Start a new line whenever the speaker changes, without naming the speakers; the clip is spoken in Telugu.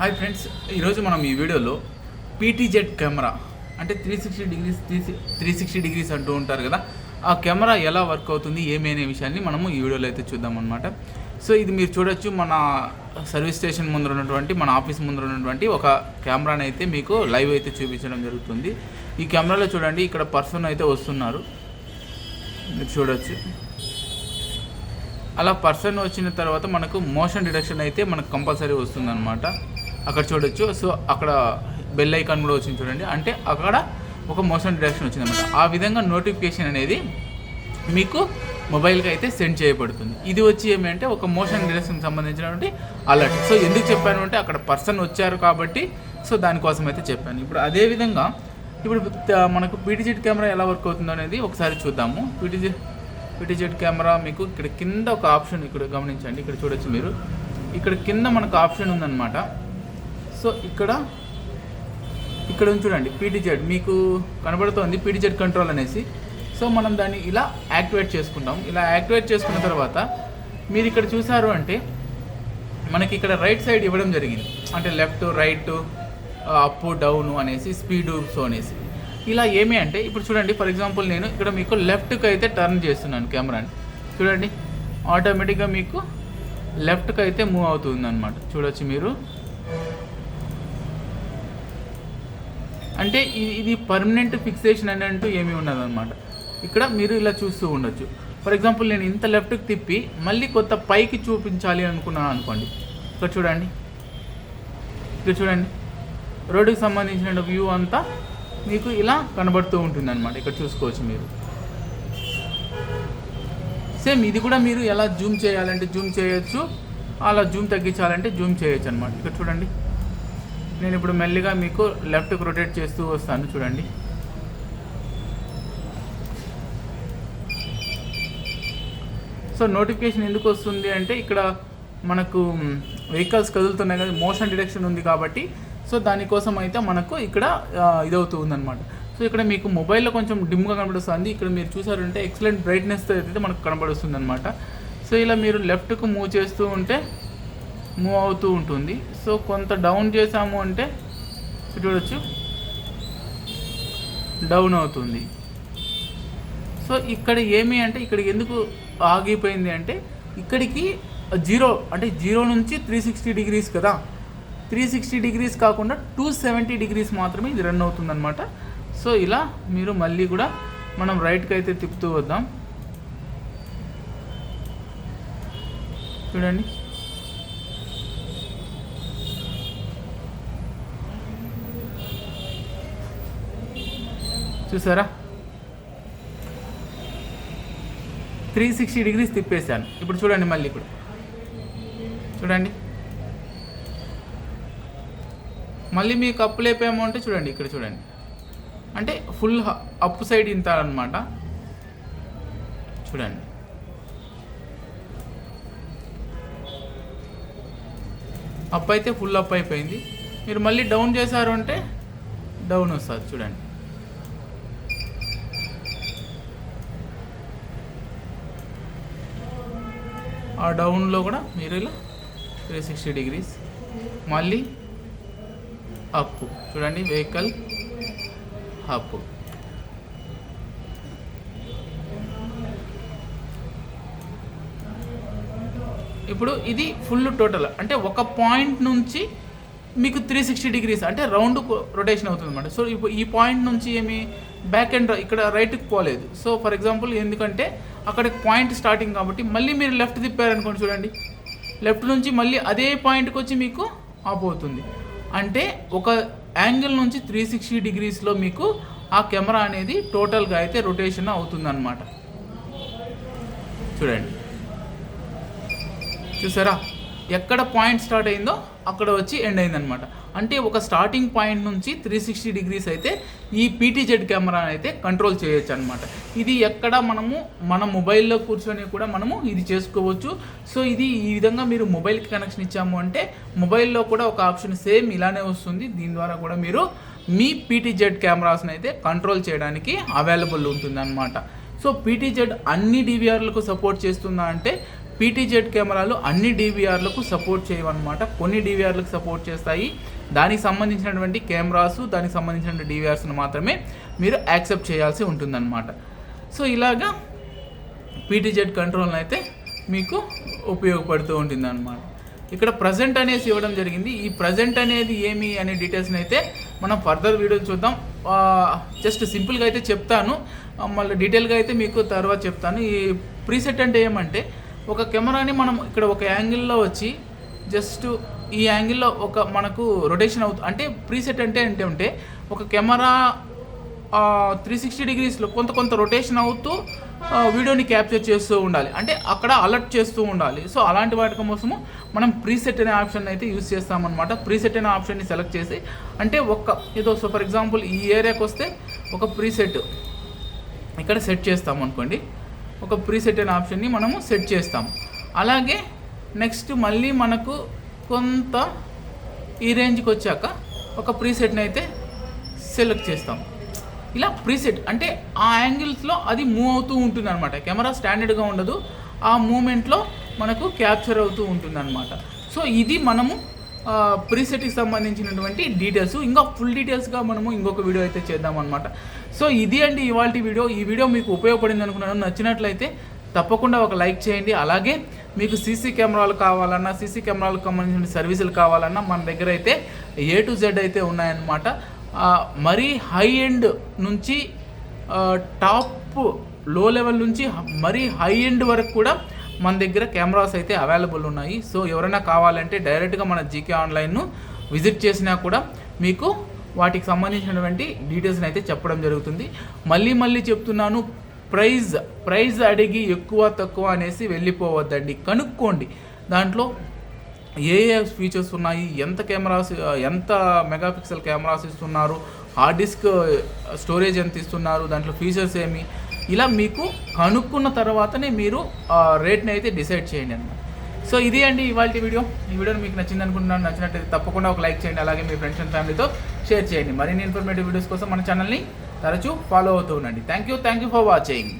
హాయ్ ఫ్రెండ్స్ ఈరోజు మనం ఈ వీడియోలో పీటీజెడ్ కెమెరా అంటే three sixty degrees three sixty degrees అంటూ ఉంటారు కదా ఆ కెమెరా ఎలా వర్క్ అవుతుంది ఏమైనా విషయాన్ని మనము ఈ వీడియోలో అయితే చూద్దాం అనమాట సో ఇది మీరు చూడొచ్చు మన సర్వీస్ స్టేషన్ ముందర ఉన్నటువంటి మన ఆఫీస్ ముందర ఉన్నటువంటి ఒక కెమెరాని అయితే మీకు లైవ్ అయితే చూపించడం జరుగుతుంది. ఈ కెమెరాలో చూడండి ఇక్కడ పర్సన్ అయితే వస్తున్నారు. మీరు చూడొచ్చు. అలా పర్సన్ వచ్చిన తర్వాత మనకు మోషన్ డిడక్షన్ అయితే మనకు కంపల్సరీ వస్తుందన్నమాట. అక్కడ చూడొచ్చు. సో అక్కడ బెల్ ఐకాన్ కూడా వచ్చింది చూడండి. అంటే అక్కడ ఒక మోషన్ డిడక్షన్ వచ్చిందన్నమాట ఆ విధంగా నోటిఫికేషన్ అనేది మీకు మొబైల్కి అయితే సెండ్ చేయబడుతుంది. ఇది వచ్చి ఏమంటే ఒక మోషన్ డిడక్షన్ సంబంధించినటువంటి అలర్ట్ సో ఎందుకు చెప్పాను అంటే అక్కడ పర్సన్ వచ్చారు కాబట్టి సో దానికోసం అయితే చెప్పాను. ఇప్పుడు అదే విధంగా ఇప్పుడు మనకు పీటీజెడ్ కెమెరా ఎలా వర్క్ అవుతుందో అనేది ఒకసారి చూద్దాము. పీటీజెడ్ పీటీజెడ్ కెమెరా మీకు ఇక్కడ కింద ఒక ఆప్షన్ ఇక్కడ గమనించండి. ఇక్కడ చూడొచ్చు మీరు. ఇక్కడ కింద మనకు ఆప్షన్ ఉందన్నమాట. సో ఇక్కడ ఇక్కడ చూడండి పీటీజెడ్ మీకు కనబడుతోంది పీటీజెడ్ కంట్రోల్ అనేసి. సో మనం దాన్ని ఇలా యాక్టివేట్ చేసుకుంటాం ఇలా యాక్టివేట్ చేసుకున్న తర్వాత మీరు ఇక్కడ చూసారు అంటే మనకి ఇక్కడ రైట్ సైడ్ ఇవ్వడం జరిగింది. అంటే లెఫ్ట్ రైట్ అప్ డౌన్ అనేసి స్పీడు సో అనేసి. ఇలా ఏమి అంటే ఇప్పుడు చూడండి ఫర్ ఎగ్జాంపుల్ నేను ఇక్కడ మీకు లెఫ్ట్కి అయితే టర్న్ చేస్తున్నాను కెమెరాని చూడండి ఆటోమేటిక్గా మీకు లెఫ్ట్కి అయితే మూవ్ అవుతుంది అనమాట చూడొచ్చు మీరు. అంటే ఇది ఇది పర్మనెంట్ ఫిక్సేషన్ అని అంటూ ఏమీ ఉండదన్నమాట. ఇక్కడ మీరు ఇలా చూస్తూ ఉండొచ్చు. ఫర్ ఎగ్జాంపుల్ నేను ఇంత లెఫ్ట్కి తిప్పి మళ్ళీ కొత్త పైకి చూపించాలి అనుకున్నాను అనుకోండి. ఇక్కడ చూడండి. ఇక్కడ చూడండి. రోడ్డుకి సంబంధించిన వ్యూ అంతా మీకు ఇలా కనబడుతూ ఉంటుంది అనమాట ఇక్కడ చూసుకోవచ్చు మీరు. సేమ్ ఇది కూడా మీరు ఎలా జూమ్ చేయాలంటే జూమ్ చేయొచ్చు. అలా జూమ్ తగ్గించాలంటే జూమ్ చేయొచ్చు అనమాట ఇక్కడ చూడండి. నేను ఇప్పుడు మెల్లిగా మీకు లెఫ్ట్కి రొటేట్ చేస్తూ వస్తాను చూడండి. సో నోటిఫికేషన్ ఎందుకు వస్తుంది అంటే ఇక్కడ మనకు వెహికల్స్ కదులుతున్నాయి కదా మోషన్ డిడక్షన్ ఉంది కాబట్టి సో దానికోసం అయితే మనకు ఇక్కడ ఇదవుతుంది అనమాట సో ఇక్కడ మీకు మొబైల్లో కొంచెం డిమ్గా కనబడుస్తుంది ఇక్కడ మీరు చూసారంటే ఎక్సలెంట్ బ్రైట్నెస్ అయితే మనకు కనబడుస్తుంది అనమాట సో ఇలా మీరు లెఫ్ట్కు మూవ్ చేస్తూ ఉంటే మూవ్ అవుతూ ఉంటుంది. సో కొంత డౌన్ చేసాము అంటే చూడవచ్చు డౌన్ అవుతుంది. సో ఇక్కడ ఏమి అంటే ఇక్కడ ఎందుకు ఆగిపోయింది అంటే ఇక్కడికి జీరో అంటే జీరో నుంచి త్రీ సిక్స్టీ డిగ్రీస్ కదా. త్రీ సిక్స్టీ డిగ్రీస్ కాకుండా టూ సెవెంటీ డిగ్రీస్ మాత్రమే ఇది రన్ అవుతుందన్నమాట. సో ఇలా మీరు మళ్ళీ కూడా మనం రైట్కి అయితే తిప్పుతూ వద్దాం. చూడండి. చూసారా? త్రీ సిక్స్టీ డిగ్రీస్ తిప్పేశాను. ఇప్పుడు చూడండి మళ్ళీ ఇప్పుడు. చూడండి. మళ్ళీ మీకు అప్పు లేపేమో అంటే చూడండి ఇక్కడ చూడండి. అంటే ఫుల్ అప్ సైడ్ ఇంతారనమాట చూడండి. అప్ అయితే ఫుల్ అప్ అయిపోయింది. మీరు మళ్ళీ డౌన్ చేశారు అంటే డౌన్ వస్తుంది చూడండి. ఆ డౌన్లో కూడా మీరు ఇలా త్రీ సిక్స్టీ డిగ్రీస్ మళ్ళీ అప్ చూడండి వెహికల్ అప్ ఇప్పుడు ఇది ఫుల్ టోటల్ అంటే ఒక పాయింట్ నుంచి మీకు త్రీ సిక్స్టీ డిగ్రీస్ అంటే రౌండ్ రొటేషన్ అవుతుంది అనమాట సో ఇప్పుడు ఈ పాయింట్ నుంచి ఏమి బ్యాక్ అండ్ ఇక్కడ రైట్కి పోలేదు. సో ఫర్ ఎగ్జాంపుల్ ఎందుకంటే అక్కడ పాయింట్ స్టార్టింగ్ కాబట్టి మళ్ళీ మీరు లెఫ్ట్ తిప్పారనుకోండి చూడండి. లెఫ్ట్ నుంచి మళ్ళీ అదే పాయింట్కి వచ్చి మీకు ఆప్ అవుతుంది. అంటే ఒక యాంగిల్ నుంచి త్రీ సిక్స్టీ డిగ్రీస్లో మీకు ఆ కెమెరా అనేది టోటల్గా అయితే రొటేషన్ అవుతుందన్నమాట. చూడండి. చూసారా? ఎక్కడ పాయింట్ స్టార్ట్ అయిందో అక్కడ వచ్చి ఎండ్ అయిందనమాట అంటే ఒక స్టార్టింగ్ పాయింట్ నుంచి త్రీ సిక్స్టీ డిగ్రీస్ అయితే ఈ పీటీజెడ్ కెమెరా అయితే కంట్రోల్ చేయొచ్చు అనమాట ఇది ఎక్కడ మనము మన మొబైల్లో కూర్చొని కూడా మనము ఇది చేసుకోవచ్చు. సో ఇది ఈ విధంగా మీరు మొబైల్కి కనెక్షన్ ఇచ్చాము అంటే మొబైల్లో కూడా ఒక ఆప్షన్ సేమ్ ఇలానే వస్తుంది. దీని ద్వారా కూడా మీరు మీ పీటీజెడ్ కెమెరాస్ని అయితే కంట్రోల్ చేయడానికి అవైలబుల్ ఉంటుంది సో పీటీజెడ్ అన్ని డివిఆర్లకు సపోర్ట్ చేస్తుందా అంటే పీటీజెడ్ కెమెరాలు అన్ని డీవీఆర్లకు సపోర్ట్ చేయవన్నమాట. కొన్ని డీవీఆర్లకు సపోర్ట్ చేస్తాయి. దానికి సంబంధించినటువంటి కెమెరాస్ దానికి సంబంధించిన డివిఆర్స్ను మాత్రమే మీరు యాక్సెప్ట్ చేయాల్సి ఉంటుందన్నమాట. సో ఇలాగా పీటీజెడ్ కంట్రోల్ అయితే మీకు ఉపయోగపడుతూ ఉంటుంది అనమాట ఇక్కడ ప్రజెంట్ అనేసి ఇవ్వడం జరిగింది. ఈ ప్రజెంట్ అనేది ఏమి అనే డీటెయిల్స్ని అయితే మనం ఫర్దర్ వీడియో చూద్దాం. జస్ట్ సింపుల్గా అయితే చెప్తాను. మళ్ళీ డీటెయిల్గా అయితే మీకు తర్వాత చెప్తాను. ఈ ప్రీసెట్ అంటే ఏమంటే ఒక కెమెరాని మనం ఇక్కడ ఒక యాంగిల్లో వచ్చి జస్ట్ ఈ యాంగిల్లో ఒక మనకు రొటేషన్ అవుతుంది అంటే ప్రీసెట్ అంటే అంటే ఉంటే ఒక కెమెరా త్రీ సిక్స్టీ డిగ్రీస్లో కొంత కొంత రొటేషన్ అవుతూ వీడియోని క్యాప్చర్ చేస్తూ ఉండాలి. అంటే అక్కడ అలర్ట్ చేస్తూ ఉండాలి. సో అలాంటి వాటి కోసము మనం ప్రీసెట్ అనే ఆప్షన్ అయితే యూస్ చేస్తామన్నమాట. ప్రీసెట్ అనే ఆప్షన్ని సెలెక్ట్ చేసి అంటే ఒక్క ఏదో సో ఫర్ ఎగ్జాంపుల్ ఈ ఏరియాకి వస్తే ఒక ప్రీసెట్ ఇక్కడ సెట్ చేస్తాం అనుకోండి. ఒక ప్రీసెట్ అనే ఆప్షన్ని మనము సెట్ చేస్తాం అలాగే నెక్స్ట్ మళ్ళీ మనకు కొంత ఈ రేంజ్కి వచ్చాక ఒక ప్రీసెట్ని అయితే సెలెక్ట్ చేస్తాం. ఇలా ప్రీసెట్ అంటే ఆ యాంగిల్స్లో అది మూవ్ అవుతూ ఉంటుంది అనమాట కెమెరా స్టాండర్డ్గా ఉండదు. ఆ మూమెంట్లో మనకు క్యాప్చర్ అవుతూ ఉంటుంది అనమాట సో ఇది మనము ప్రీసెట్కి సంబంధించినటువంటి డీటెయిల్స్ ఇంకా ఫుల్ డీటెయిల్స్గా మనము ఇంకొక వీడియో అయితే చేద్దాం అనమాట సో ఇది అండి ఇవాళ వీడియో ఈ వీడియో మీకు ఉపయోగపడింది అనుకున్నాను. నచ్చినట్లయితే తప్పకుండా ఒక లైక్ చేయండి. అలాగే మీకు సీసీ కెమెరాలు కావాలన్నా సీసీ కెమెరాలకు సంబంధించిన సర్వీసులు కావాలన్నా మన దగ్గర అయితే ఏ టు జెడ్ అయితే ఉన్నాయన్నమాట. మరీ హై ఎండ్ నుంచి టాప్లో లెవెల్ నుంచి మరీ హై ఎండ్ వరకు కూడా మన దగ్గర కెమెరాస్ అయితే అవైలబుల్ ఉన్నాయి. సో ఎవరైనా కావాలంటే డైరెక్ట్గా మన జీకే ఆన్లైన్ను విజిట్ చేసినా కూడా మీకు వాటికి సంబంధించినటువంటి డీటెయిల్స్ని అయితే చెప్పడం జరుగుతుంది. మళ్ళీ మళ్ళీ చెప్తున్నాను ప్రైజ్ ప్రైజ్ అడిగి ఎక్కువ తక్కువ అనేసి వెళ్ళిపోవద్దండి. కనుక్కోండి. దాంట్లో ఏ ఏ ఫీచర్స్ ఉన్నాయి? ఎంత కెమెరాస్ ఎంత మెగాపిక్సెల్ కెమెరాస్ ఇస్తున్నారు? హార్డ్ డిస్క్ స్టోరేజ్ ఎంత ఇస్తున్నారు? దాంట్లో ఫీచర్స్ ఏమి? ఇలా మీకు కనుక్కున్న తర్వాతనే మీరు రేట్ని అయితే డిసైడ్ చేయండి అన్నమాట. సో ఇది అండి ఇవాళ వీడియో. ఈ వీడియో మీకు నచ్చింది అనుకుంటున్నాను. నచ్చినట్టయితే తప్పకుండా ఒక లైక్ చేయండి. అలాగే మీ ఫ్రెండ్స్ అండ్ ఫ్యామిలీతో షేర్ చేయండి. మరిన్ని ఇన్ఫర్మేటివ్ వీడియోస్ కోసం మన ఛానల్ని తరచూ ఫాలో అవుతూ ఉండండి. Thank you thank you for watching